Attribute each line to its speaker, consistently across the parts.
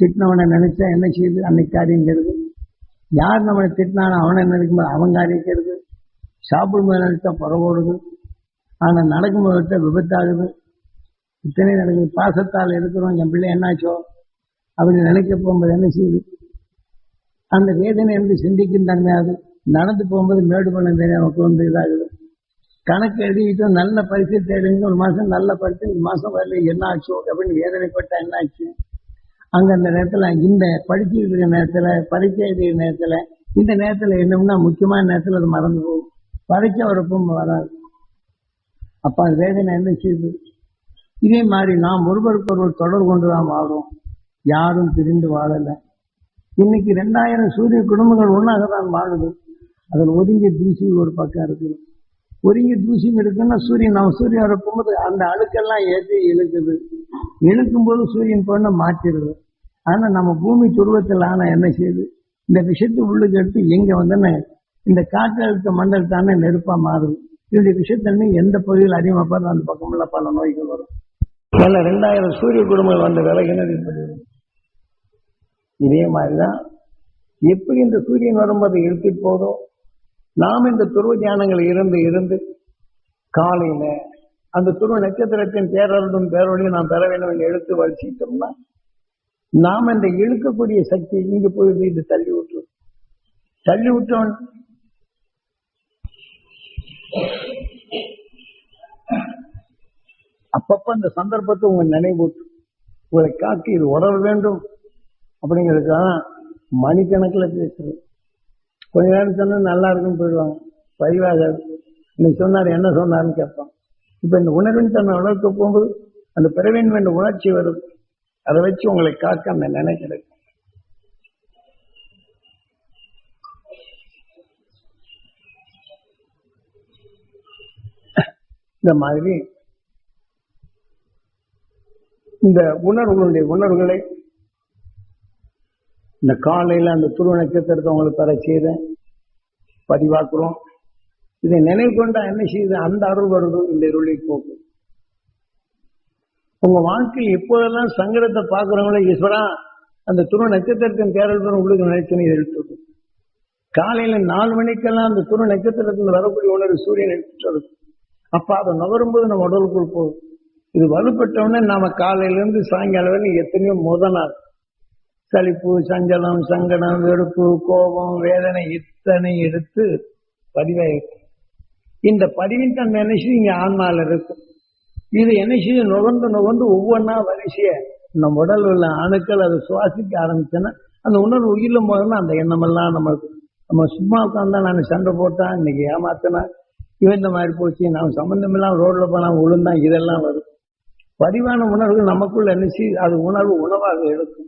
Speaker 1: திட்டினவனை நினைச்சா என்ன செய்யுது? அன்னைக்கு காரியங்கிறது யார் நம்மளை திட்டினானோ அவனை நினைக்கும் போது அவன் காரியம் சாப்பிடும்போது நினைச்சா புறவோடுது ஆனால் நடக்கும்போது விபத்தாகுது. இத்தனை நடக்குது. பாசத்தால் இருக்கிறோம். என் பிள்ளை என்னாச்சோ? அப்படி நினைக்க போகும்போது என்ன செய்யுது? அந்த வேதனை என்று சிந்திக்கும் தன்மையாது நடந்து போகும்போது மேடு பண்ண தெரியும் நமக்கு வந்து இதாகுது. கணக்கு எழுதிக்கிட்டு நல்ல பரிசு தேடுங்க. ஒரு மாதம் நல்ல பரிசு. இந்த மாதம் வரல என்ன ஆச்சோ? அப்படின்னு வேதனைப்பட்டா என்ன ஆச்சு அங்க அந்த நேரத்துல இந்த படிச்சுட்டு இருக்கிற நேரத்துல பரீட்சை இருக்கிற நேரத்துல இந்த நேரத்துல என்னம்னா முக்கியமான நேரத்துல அது மறந்து போகும். பரீட்சை வரப்பும் வராது. அப்ப அது வேதனை என்ன செய்யுது? இதே மாதிரி நாம் ஒருவருக்கு ஒருவர் தொடர்பு கொண்டு தான் வாழும் யாரும் பிரிந்து வாழல. இன்னைக்கு ரெண்டாயிரம் சூரிய குடும்பங்கள் ஒன்றாக தான் வாழுது. அதில் ஒதுங்கிய தூசி ஒரு பக்கம் இருக்குது ஒதுங்கிய தூசியும் இருக்குன்னா சூரியன் நம்ம சூரியன் வரப்போகும்போது அந்த அழுக்கெல்லாம் ஏற்றி இழுக்குது. எழுக்கும்போது சூரியன் போன மாற்றிடுது ஆனா நம்ம பூமி துருவத்தில் ஆனால் என்ன செய்யுது? இந்த விஷயத்தை உள்ளுக்கு எடுத்து எங்க வந்தோன்னு இந்த காற்றழுத்த மண்டலத்தானே நெருப்பா மாறுது. இதனுடைய விஷயத்தன்மை எந்த பகுதியில் அதிகமாக அந்த பக்கமுள்ள பல நோய்கள் வரும். பல ரெண்டாயிரம் சூரிய குடும்பங்கள் வந்த விலகினது இப்படி இதே மாதிரிதான். எப்படி இந்த சூரியன் வரும்போது இழுத்துட்டு போதோ நாம் இந்த துருவ தியானங்கள் இருந்து இருந்து காலையில அந்த துருவ நட்சத்திரத்தின் பேரருடும் பேரொழியும் நாம் பெற வேண்டும் என்று எழுத்து வலிச்சிட்டோம்னா நாம் இந்த இழுக்கக்கூடிய சக்தி இங்க போய் இது தள்ளி விட்டுரும் தள்ளி விட்டோம் அப்பப்ப அந்த சந்தர்ப்பத்தை உங்க நினைவூட்டு உங்களை காக்கி இது உடல் வேண்டும் அப்படிங்கிறதுக்காக மணிக்கணக்கில் பேசுறது கொஞ்ச நேரம் சொன்னா நல்லா இருக்குன்னு போயிடுவாங்க. பதிவாகாது இன்னைக்கு சொன்னார் என்ன சொன்னார்னு கேட்பான். இப்ப இந்த உணர்வின் தன்னை வளர்க்க போகும்போது அந்த பிறவின் வேண்ட உணர்ச்சி வரும். அதை வச்சு உங்களை காக்க அந்த நினைக்கிறது இந்த மாதிரி இந்த உணர்வுகளுடைய உணர்வுகளை இந்த காலையில அந்த துருவ நட்சத்திரத்தை உங்களுக்கு தர செய்தேன். பதிவாக்குறோம். இதை நினைவு கொண்டா என்ன செய்யுது அந்த அருள் வருது இந்த இருளை போக்கும். உங்க வாழ்க்கையில் எப்போதெல்லாம் சங்கடத்தை பார்க்கிறவங்கள ஈஸ்வரா அந்த துணு நட்சத்திரத்தின் தேரல் பெறும் உள்ளுக்கு நினைச்சு எழுத்து காலையில நாலு மணிக்கெல்லாம் அந்த துணு நட்சத்திரத்தில் வரக்கூடிய உணர்வு சூரியன் எடுத்துட்டு அப்ப அதை நகரும்போது நம்ம உடலுக்குள் போகும். இது வலுப்பட்டவுடனே நாம காலையில இருந்து சாயங்காலம் வரைக்கும் எத்தனையோ முத நாள் சலிப்பு சஞ்சலம் சங்கடம் வெறுப்பு கோபம் வேதனை இத்தனை எடுத்து பதிவாயிருக்கு. இந்த பதிவின் தன்மை என்ன செய்யும்? இங்க ஆன்மால இருக்கும். இது என்ன செய்யும்? நுகர்ந்து நுகர்ந்து ஒவ்வொன்றா வரிசைய நம்ம உடல் உள்ள அணுக்கள் அதை சுவாசிக்க ஆரம்பிச்சோன்னா அந்த உணர்வு உயிரில் போதுன்னா அந்த எண்ணமெல்லாம் நமக்கு நம்ம சும்மா உட்காந்தா நான் சண்டை போட்டா இன்னைக்கு ஏமாத்தினா இவன் இந்த மாதிரி போச்சு நான் சம்மந்தம் இல்லாம ரோட்ல போனா உளுந்தான் இதெல்லாம் வரும். பதிவான உணர்வுகள் நமக்குள்ள என்ன செய்யும்? அது உணர்வு உணவாக எடுக்கும்.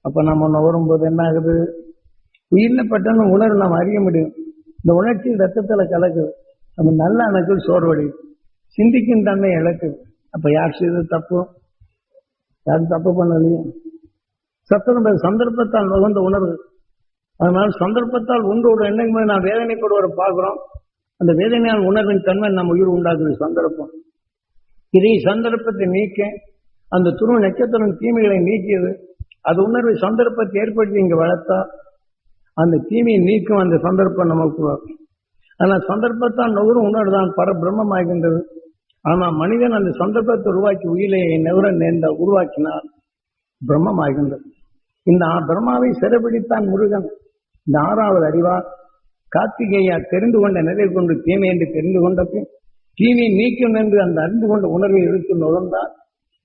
Speaker 1: அப்ப நம்ம நுகரும் போது என்ன ஆகுது உயிரில் பட்டன உணர்வு நாம் அறிய முடியும். இந்த உணர்ச்சி ரத்தத்துல கலக்குது. நம்ம நல்ல அணுக்கள் சோர்வடி சிந்திக்கும் தன்மை இழக்கு அப்ப யார் செய்தது தப்பு? யாரும் தப்பு பண்ணலையே? சத்தம் சந்தர்ப்பத்தால் நுகர்ந்த உணர்வு. அதனால் சந்தர்ப்பத்தால் ஒன்றோடு என்னைக்குமே நான் வேதனைப்படுவரை பார்க்கிறோம். அந்த வேதனையால் உணர்வின் தன்மை நம்ம உயிர் உண்டாக்குது சந்தர்ப்பம். இதை சந்தர்ப்பத்தை நீக்க அந்த துருவ நட்சத்திரம் தீமைகளை நீக்கியது. அது உணர்வை சந்தர்ப்பத்தை ஏற்படுத்தி இங்க வளர்த்தா அந்த தீமையை நீக்கும் அந்த சந்தர்ப்பம் நமக்கு வரும். ஆனால் சந்தர்ப்பத்தான் நுகரும் உணர்வு தான் பரபிரம்மமாகின்றது ஆனால் மனிதன் அந்த சந்தர்ப்பத்தை உருவாக்கி உயிரை நுகர நேர்ந்த உருவாக்கினால் பிரம்மமாகின்றது. இந்த பிரம்மாவை சிறப்பிடித்தான் முருகன். இந்த ஆறாவது அறிவார் கார்த்திகையா தெரிந்து கொண்ட நிலை கொண்டு தீமை என்று தெரிந்து கொண்ட பின் தீமை நீக்கும் என்று அந்த அறிந்து கொண்ட உணர்வை எடுத்து நுழைந்தால்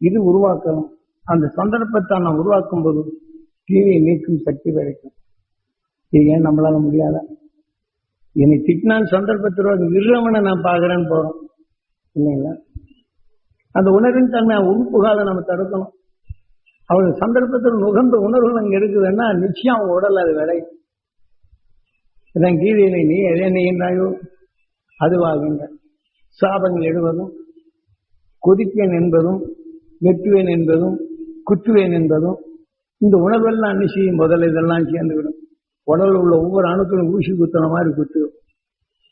Speaker 1: இது உருவாக்கணும். அந்த சந்தர்ப்பத்தை நாம் உருவாக்கும் போது தீமையை நீக்கும் சக்தி கிடைக்கும். இது ஏன் நம்மளால முடியாதா? என்னை திட்டினான் சந்தர்ப்பத்தில் விருவனை நான் பார்க்குறேன்னு போறோம். இல்லைங்களா அந்த உணர்வின் தன்மை உறுப்புகால நம்ம தடுக்கணும். அவர் சந்தர்ப்பத்தில் நுகர்ந்த உணர்வுகள் அங்க இருக்குதுன்னா நிச்சயம் அவங்க உடல் அது விளையும் இதான் கீதையில நீ எதை நீண்டாயோ அதுவாகின்ற சாபங்கள் எழுவதும் கொதிப்பேன் என்பதும் வெட்டுவேன் என்பதும் குத்துவேன் என்பதும் இந்த உணர்வெல்லாம் நிச்சயம் முதல்ல இதெல்லாம் சேர்ந்துவிடும். உடலில் உள்ள ஒவ்வொரு அணுக்களும் ஊசி குத்துன மாதிரி குத்து.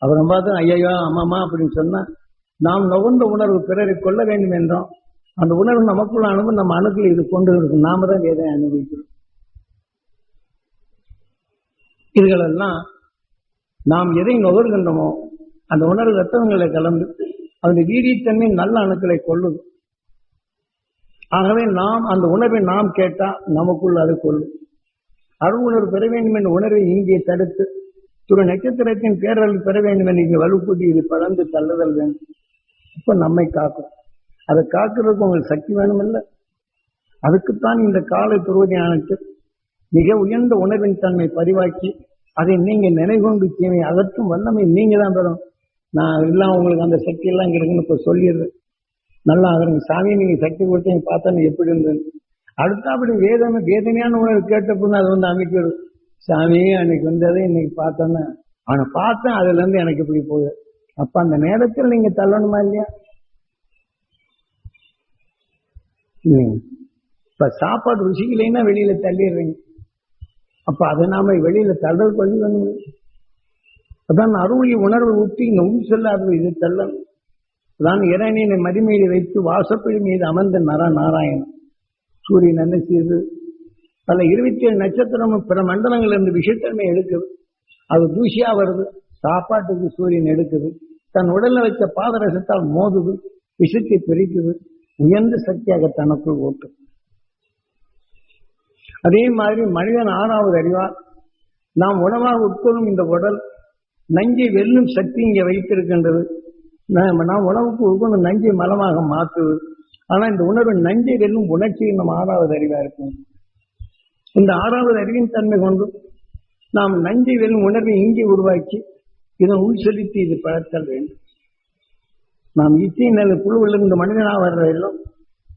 Speaker 1: அவரை பார்த்தா ஐயையா அம்மாமா அப்படின்னு சொன்னால் நாம் நுகர்ந்த உணர்வு பிறரை கொள்ள வேண்டும் என்றோம். அந்த உணர்வு நமக்குள்ள அனுபவம் நம்ம அணுக்கள் இது கொண்டு இருக்கும். நாம தான் எதை அனுபவிக்கிறோம். இதுகளெல்லாம் நாம் எதை நுகர்கின்றோமோ அந்த உணர்வு ரத்தங்களை கலந்து அதனுடைய வீரியத்தன்மை நல்ல அணுக்களை கொள்ளும் ஆகவே நாம் அந்த உணர்வை நாம் கேட்டால் நமக்குள்ள அது கொள்ளும். அருள் உணர்வு பெற வேண்டும் என்ற உணர்வை இங்கே தடுத்து துரு நட்சத்திரத்தின் பேரல் பெற வேண்டும் என்று இங்கே வலுக்கூட்டி இது பறந்து தள்ளுதல் வேண்டும். இப்ப நம்மை காக்கும். அதை காக்கிறதுக்கு உங்களுக்கு சக்தி வேணுமில்ல. அதுக்குத்தான் இந்த காலை துருவதியானத்தில் மிக உயர்ந்த உணர்வின் தன்மை பதிவாக்கி அதை நீங்க நினைகொண்டு தீமை அதற்கும் வல்லமை நீங்க தான் பெறும். நான் எல்லாம் உங்களுக்கு அந்த சக்தி எல்லாம் இங்க இருக்குன்னு இப்ப சொல்லிடுறேன். நல்லா அதற்கு சாமி நீங்க சக்தி கொடுத்தீங்க பார்த்தா எப்படி இருந்தது அடுத்தபடி வேதனை வேதனையான உணர்வு கேட்டப்போ அது வந்து அமைக்கிறது சாமி அன்னைக்கு வந்ததை இன்னைக்கு பார்த்தோன்னே. அவனை பார்த்தேன் அதுல இருந்து எனக்கு இப்படி போகுது. அப்ப அந்த நேரத்தில் நீங்க தள்ளணுமா இல்லையா? ம். இப்ப சாப்பாடு ருசிக்கலைன்னா வெளியில தள்ளிடுறீங்க. அப்ப அதை நாம வெளியில தள்ளுறது வழி வேணும்? அதான் அருளி உணர்வு ஊட்டி இந்த உள் செல்லாது இது தள்ளணும். அதான் இறைவனை மதிமீது வைத்து வாசப்படி மீது அமர்ந்த நர நாராயணன் சூரியன் என்ன செய்யுது? பல இருபத்தி ஏழு நட்சத்திரமும் பிற மண்டலங்கள் இருந்து விஷத்தன்மை எடுக்குது. அது தூசியா வருது. சாப்பாட்டுக்கு சூரியன் எடுக்குது. தன் உடல்ல வைத்த பாதரசத்தால் மோதுது. விஷத்தை பிரிக்குது. உயர்ந்த சக்தியாக தனக்குள் ஓட்டும் அதே மாதிரி மனிதன் ஆறாவது அறிவார் நாம் உணவாக உட்கொள்ளும் இந்த உடல் நஞ்சை வெல்லும் சக்தி இங்கே வைத்திருக்கின்றது. நாம் நாம் உணவுக்கு உட்கொண்டு நஞ்சை மலமாக மாற்றுவது ஆனா இந்த உணர்வு நஞ்சை வெல்லும் உணர்ச்சி நம்ம ஆறாவது அறிவா இருக்கும். இந்த ஆறாவது அறிவின் தன்மை கொண்டு நாம் நஞ்சை வெல்லும் உணர்வை இங்கே உருவாக்கி இதன் உள் செலுத்தி இது பழத்தல் வேண்டும். நாம் இச்சை நல்ல குழுவிலிருந்து மனிதனாக வர்ற எல்லாம்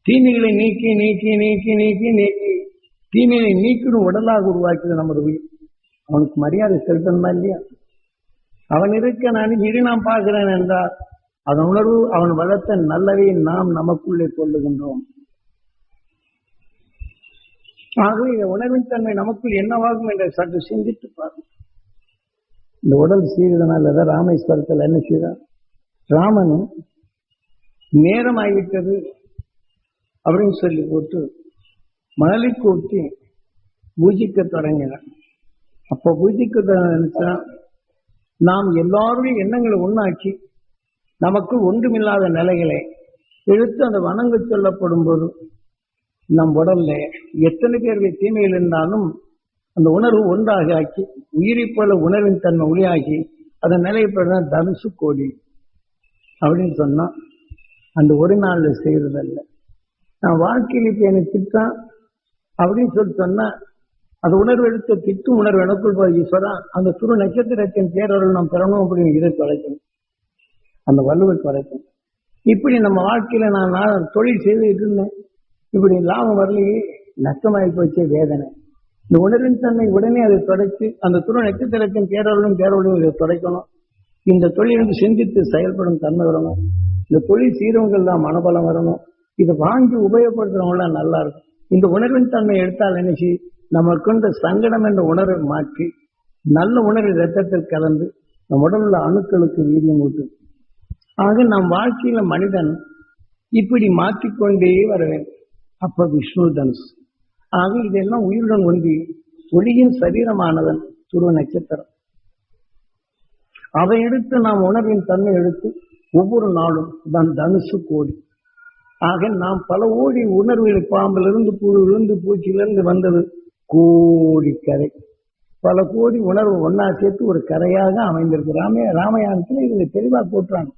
Speaker 1: தீமைகளை நீக்கி நீக்கி நீக்கி நீக்கி நீக்கி தீமையை நீக்கிடும் உடலாக உருவாக்கியது நமது உயிர். அவனுக்கு மரியாதை செலுத்தணுமா இல்லையா? அவன் இருக்க நான் இரு நாம் பார்க்கிறேன் என்றால் அதன் உணர்வு அவன் வளர்த்த நல்லதை நாம் நமக்குள்ளே கொள்ளுகின்றோம். ஆகவே இந்த உணர்வின் தன்மை நமக்குள் என்னவாகும் என்று சற்று சிந்தித்து பாருங்கள் இந்த உடல் சீரிதனால் ஏதாவது ராமேஸ்வரத்தில் என்ன செய்தார் ராமனும் நேரம் ஆகிவிட்டது அப்படின்னு சொல்லி போட்டு மணலை கூட்டி பூஜிக்க தொடங்கினார் அப்போ பூஜிக்க நினைச்சா நாம் எல்லாருடைய எண்ணங்களை ஒன்றாக்கி நமக்கு ஒன்றுமில்லாத நிலைகளை எழுத்து அந்த வணங்கு சொல்லப்படும் போது நம் உடல்ல எத்தனை பேருடைய தீமையில் இருந்தாலும் அந்த உணர்வு ஒன்றாக ஆக்கி உயிரை போல உணர்வின் தன்மை ஒளியாகி அதன் நிலைப்பட தனுசு கோடி அப்படின்னு சொன்னா அந்த ஒரு நாள்ல செய்யறதல்ல நான் வாழ்க்கையில் இப்ப எனக்கு திட்டம் அப்படின்னு சொல்லி சொன்னா அந்த உணர்வு எடுத்த திட்டும் உணர்வு எனக்குள் போய் ஈஸ்வரா அந்த துரு நட்சத்திரத்தின் பேரர்கள் நாம் பெறணும் அப்படின்னு இதை தொலைக்கணும். அந்த வலுவை வரைக்கும் இப்படி நம்ம வாழ்க்கையில நான் நான் தொழில் செய்துக்கிட்டு இருந்தேன். இப்படி லாபம் வரலையே நஷ்டமாகி போச்சு வேதனை. இந்த உணர்வின் தன்மை உடனே அதை தொடைத்து அந்த துணை நட்சத்திரத்தின் பேரவர்களும் பேரவர்களும் இதை தொடக்கணும். இந்த தொழில் வந்து சிந்தித்து செயல்படும் தன்மை வரணும். இந்த தொழில் செய்யறவங்க தான் மனபலம் வரணும். இதை வாங்கி உபயோகப்படுத்துறவங்களாம் நல்லா இருக்கும். இந்த உணர்வின் தன்மை எடுத்தால் நினைச்சு நமக்குண்ட சங்கடம் என்ற உணர்வை மாற்றி நல்ல உணர்வு ரத்தத்தில் கலந்து நம் உடல் உள்ள அணுக்களுக்கு வீரியம் ஊட்டும் ஆக நம் வாழ்க்கையில மனிதன் இப்படி மாற்றிக்கொண்டே வர வேண்டும். அப்ப விஷ்ணு தனுசு. ஆக இதெல்லாம் உயிருடன் ஒன்றி ஒளியின் சரீரமானவன் துருவ நட்சத்திரம். அதை எடுத்து நாம் உணர்வின் தன்மை எடுத்து ஒவ்வொரு நாளும் தான் தனுசு கோடி. ஆக நாம் பல ஓடி உணர்வுகள் பாம்பிலிருந்து புழுவிலிருந்து பூச்சியிலிருந்து வந்தது கோடி கரை. பல கோடி உணர்வு ஒன்னா சேர்த்து ஒரு கரையாக அமைந்திருக்கு. ராம ராமயானத்துல இதுல தெளிவா போட்டுறாங்க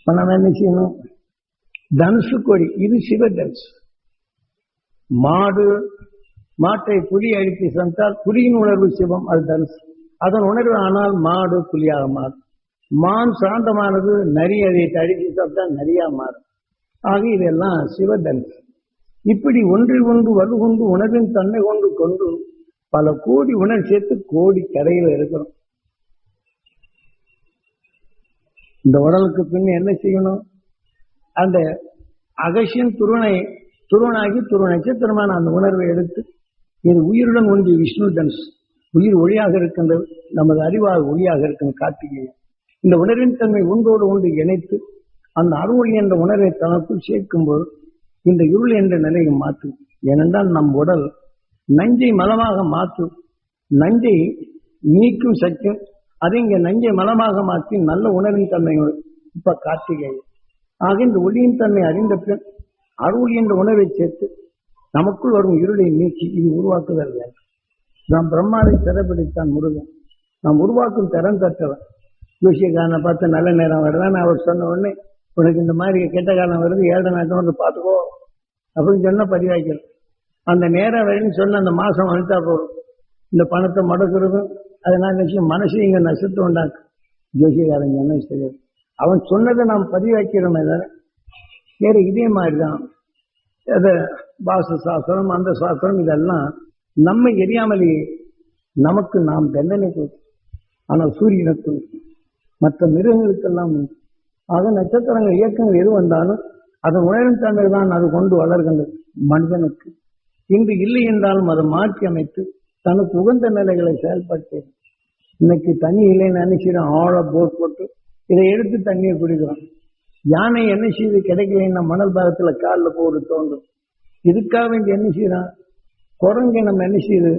Speaker 1: இப்ப நம்ம என்ன செய்யணும் தனுசு கொடி இது சிவ தனுசு மாடு மாட்டை புலி அழித்து சென்றால் புலியின் உணர்வு சிவம் அது தனுசு அதன் உணர்வு ஆனால் மாடு புலியாக மாறும் மான் சாந்தமானது நரி அதை தழுவி சாப்பிட்டா நரியா மாறும் ஆக இதெல்லாம் சிவதனுசு இப்படி ஒன்றில் ஒன்று வலுகொண்டு உணர்வின் தன்மை கொண்டு கொண்டு பல கோடி உணர் சேர்த்து கோடி கரையில் இருக்கிறோம் இந்த உடலுக்கு பின் என்ன செய்யணும்? அந்த அகசியன் துருவனை துருவனாகி துருவ நட்சத்திரமான அந்த உணர்வை எடுத்து இது உயிருடன் ஒன்றிய விஷ்ணு தனுஷ் உயிர் ஒளியாக இருக்கின்ற நமது அறிவாக ஒளியாக இருக்கும் கார்த்திகேயன். இந்த உணர்வின் தன்மை ஒன்றோடு ஒன்று இணைத்து அந்த அருள் என்ற உணர்வை தனக்குள் சேர்க்கும்போது இந்த இருள் என்ற நிலையை மாற்றும் ஏனென்றால் நம் உடல் நஞ்சை மலமாக மாற்றும் நஞ்சை நீக்கும் சக்தி அது இங்க நஞ்சை மலமாக மாற்றி நல்ல உணவின் தன்மை இப்ப கார்த்திகை ஆக இந்த ஒளியின் தன்மை அறிந்த பின் அருள் என்ற உணவை சேர்த்து நமக்குள் வரும் இருளை நீக்கி இது உருவாக்குதல் வேண்டும் நாம் பிரம்மாவை சிறப்பிடித்தான் முருகன். நாம் உருவாக்கும் திறன் தட்டவன் ஜோசியக்காரனை பார்த்து நல்ல நேரம் வருதான்னு அவர் சொன்ன உடனே உனக்கு இந்த மாதிரி கெட்ட காலம் வருது ஏழை நாட்டம் வந்து பார்த்துக்கோ. அப்படின்னு சொன்னா பதிவாய்க்கிறோம் அந்த நேரம் வரைன்னு சொன்ன அந்த மாசம் வந்துட்டா போதும். இந்த பணத்தை முடக்கிறதும் அதனால நிச்சயம் மனசு இங்க நஷ்டத்தை உண்டாக்கு ஜோசியக்காரன் சொன்ன தெரியாது அவன் சொன்னதை நாம் பதிவாக்கிறோமே தவிர வேற இதே மாதிரிதான். அதை வாசு சாஸ்திரம் அந்த சாஸ்திரம் இதெல்லாம் நம்மை எரியாமலேயே நமக்கு நாம் தண்டனை கொடுக்கும். ஆனால் சூரியனுக்கு மற்ற மிருகங்களுக்கெல்லாம் உண்டு. ஆக நட்சத்திரங்கள் இயக்கங்கள் எது வந்தாலும் அதன் உணரும் தன்மை தான் அது கொண்டு வளர்கின்றது மனிதனுக்கு. இன்று இல்லை என்றாலும் அதை மாற்றி அமைத்து தனக்கு உகந்த நிலைகளை செயல்படுத்தி. இன்னைக்கு தண்ணி இல்லைன்னு நினைச்சிடும் ஆழ போர் போட்டு இதை எடுத்து தண்ணியை குடிக்கிறோம். யானை என்ன செய்து கிடைக்கலன்னா மணல் பாகத்துல காலில் போட்டு தோன்றும். இதுக்காக வேண்டி என்ன செய்யறான்? குரங்கு நம்ம என்ன செய்யுது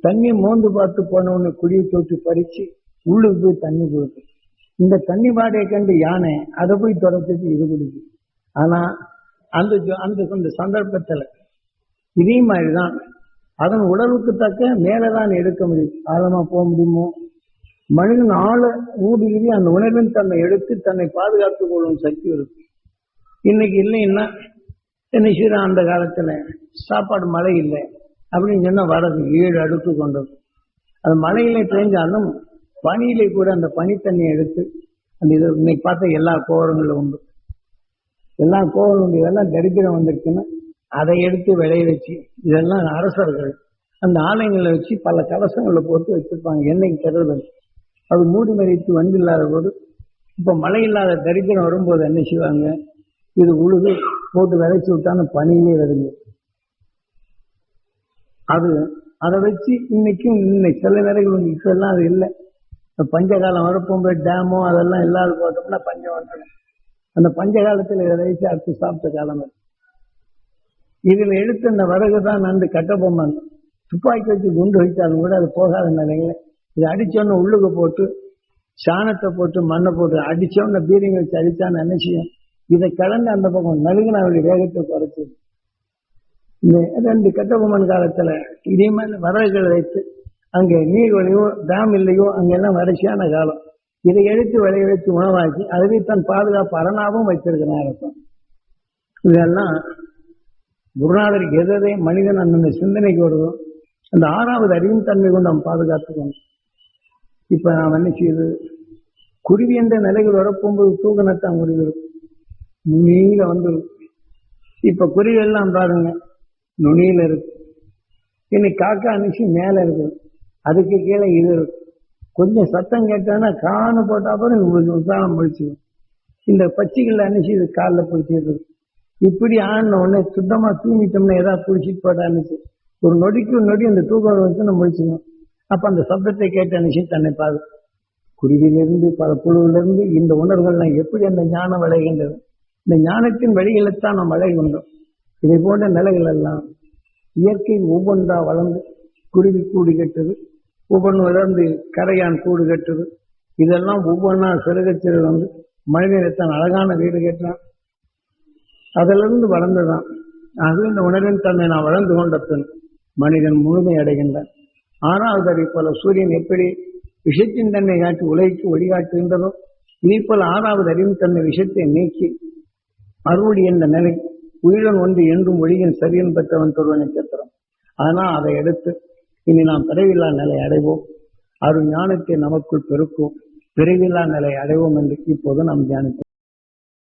Speaker 1: தண்ணி மோந்து பார்த்து போன குழியை தொட்டு பறிச்சு உள்ளுக்கு போய் தண்ணி கொடுக்கும். இந்த தண்ணி பாடையை கண்டு யானை அதை போய் துரத்துட்டு இது குடிக்கும். ஆனா அந்த அந்த அந்த சந்தர்ப்பத்துல இதே மாதிரிதான் அதன் உடலுக்கு தக்க மேலதான் எடுக்க முடியும். ஆழமா போக முடியுமோ? மனிதன் ஆழ ஊடுருவி அந்த உணர்வின் தன்னை எடுத்து தன்னை பாதுகாத்துக் கொள்ளும் சக்தி இருக்கு. இன்னைக்கு இல்லைன்னா என்ன செய்யறான் அந்த காலத்துல சாப்பாடு மழை இல்லை அப்படின்னு சொன்னா வரது ஏழு அடுக்கு கொண்டது. அது மழையிலே பெய்ஞ்சாலும் பனியிலே கூட அந்த பனித்தண்ணியை எடுத்து அந்த இது இன்னைக்கு பார்த்த எல்லா கோவரங்களும் உண்டு. எல்லா கோவரம் உண்டு இதெல்லாம் தரித்திரம் வந்துருச்சுன்னா அதை எடுத்து விளைய வச்சு இதெல்லாம் அரசர்கள் அந்த ஆலயங்களை வச்சு பல கலசங்களை போட்டு வச்சிருப்பாங்க. என்னைக்கு கருதல் அது மூடி மறித்து வண்டு இல்லாத போது இப்ப மழை இல்லாத தரித்திரம் வரும்போது என்ன செய்வாங்க? இது உழுது போட்டு விதைச்சு விட்டான்னு பனியிலே வருது அது அதை வச்சு இன்னைக்கும் இன்னைக்கு சில நேரங்கள் இப்பெல்லாம் அது இல்லை. இப்ப பஞ்சகாலம் வரப்போகும்போது டேமோ அதெல்லாம் இல்லாத போட்டோம்னா பஞ்சம் வந்துடும். அந்த பஞ்ச காலத்தில் இதை வச்சு சாப்பிட்ட காலம் அது. இதில் எடுத்த அந்த வரகு தான் நண்டு கட்டபொம்மன் துப்பாக்கி வச்சு குண்டு வைத்தாலும் கூட அது போகாத நிலையில. இது அடிச்சோன்னு உள்ளுக்கு போட்டு சாணத்தை போட்டு மண்ணை போட்டு அடிச்சோன்னு பீரிங் வச்சு அடிச்சான்னு நினைச்சியும் இதை கலந்து அந்த பக்கம் நலுங்கின அவருடைய வேகத்தை குறைச்சி இந்த ரெண்டு கட்டபொம்மன் காலத்துல இதே மாதிரி வைத்து அங்கே நீர் டேம் இல்லையோ அங்கெல்லாம் வறட்சியான காலம். இதை எடுத்து விளைய வச்சு உணவாக்கி அதுவே தன் பாதுகாப்பு அரணாவும் வைத்திருக்கிறார் அரசன் இதெல்லாம் குருநாதருக்கு எதை மனிதன் அந்தந்த சிந்தனைக்கு வருதோ அந்த ஆறாவது அறிவும் தன்மை கொண்டு அவன் பாதுகாத்துக்கணும் இப்ப நான் என்ன செய்யுது குருவி என்ற நிலைகள் வரப்போகும்போது தூக்கணத்தான் குருவி இருக்கும் நுனியில வந்துடும் இப்ப குருவி எல்லாம் பாருங்க நுனியில இருக்கு. இன்னைக்கு காக்கா அனுச்சி மேல இருக்கு. அதுக்கு கீழே இது இருக்கு. கொஞ்சம் சத்தம் கேட்டானா காணு போட்டா அப்புறம் உற்சாகம் முடிச்சிடும் இந்த பச்சைகள் அனுச்சி இது காலில் பிடிச்சிருக்கு இப்படி ஆன உடனே சுத்தமா தூங்கிட்டோம்னா ஏதாவது பிடிச்சிட்டு போட்டான்னுச்சு ஒரு நொடிக்கு ஒரு நொடி அந்த தூக்கம் வச்சு நம்ம முடிச்சுக்கணும் அப்ப அந்த சப்தத்தை கேட்ட அனுச்சி தன்னை பாது குருவிலிருந்து பல குழுவிலிருந்து இந்த உணர்வுகள்லாம் எப்படி அந்த ஞானம் விளைகின்றது? இந்த ஞானத்தின் வழிகளைத்தான் நாம் விளைகின்றோம் இதை போன்ற நிலைகள் எல்லாம் இயற்கை ஒவ்வொன்றா வளர்ந்து குருவி கூடு கட்டுது ஒவ்வொன்று வளர்ந்து கரையான் கூடு கட்டுது இதெல்லாம் ஒவ்வொன்றா சிறுக சிறு வந்து மனிதனைத்தான் அழகான வீடு கட்டினான் அதிலிருந்து வளர்ந்துதான் ஆகவே இந்த உணர்வின் தன்மை நான் வளர்ந்து கொண்ட பின் மனிதன் முழுமை அடைகின்றான். ஆறாவது அதை போல சூரியன் எப்படி விஷத்தின் தன்மை காட்டி உலகிற்கு வழிகாட்டுகின்றதோ இதே போல ஆறாவது அறிவின் தன்மை விஷத்தை நீக்கி அருள் என்ற நிலை உயிருடன் ஒன்று என்றும் ஒழியின் சரியன் பெற்றவன் தொருவனை நட்சத்திரம் ஆனால் அதை எடுத்து இனி நாம் பிறவில்லா நிலை அடைவோம். அருள் ஞானத்தை நமக்குள் பெருக்கும் பிறவில்லா நிலை அடைவோம் என்று இப்போது நாம் தியானிப்போம்.